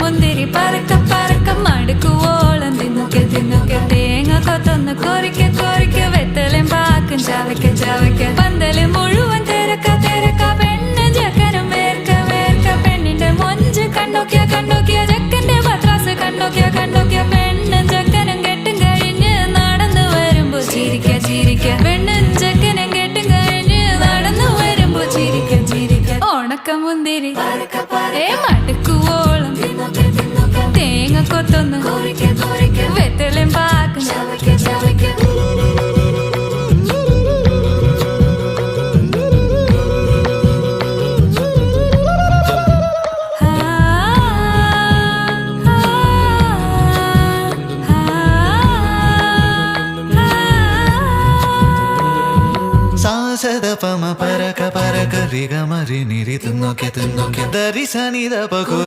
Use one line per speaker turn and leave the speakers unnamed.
മുന്തിരി പറക്ക പറക്ക മടുക്കുവോളം. തിന്നുക്കെ തിന്നുക്കെ തേങ്ങ കൊത്തൊന്ന് കൊറിക്ക കൊറിക്ക. വെത്തലും പാക്കും ചവയ്ക്ക ചവയ്ക്ക. പന്തൽ മുഴുവൻ തിരക്ക തിരക്ക. പെണ്ണ് ജക്കനും വേർക്ക വേർക്ക. പെണ്ണിന്റെ മൊഞ്ച് കണ്ണോക്കിയ കണ്ണോക്കിയ. ജക്കന്റെ പത്രാസ് കണ്ണോക്കിയ കണ്ണോക്കിയ. പെണ്ണ് ജക്കനും കെട്ടും കഴിഞ്ഞ് നടന്നു വരുമ്പോ ചിരിക്ക ചിരിക്ക. പെണ്ണും ചക്കനും കെട്ടും കഴിഞ്ഞ് നടന്നു വരുമ്പോ ചിരിക്ക ചിരിക്ക. ഉണക്ക മുന്തിരി ഏ മടുക്കുവോളം കൊത്തൊന്ന് വെത്തലും പാക്കും
സാസദ പമ പരക പരക റിഗ മരി നിരി തിന്നൊക്കെ തിന്നൊക്കെ. ദരി സനി ദ പകു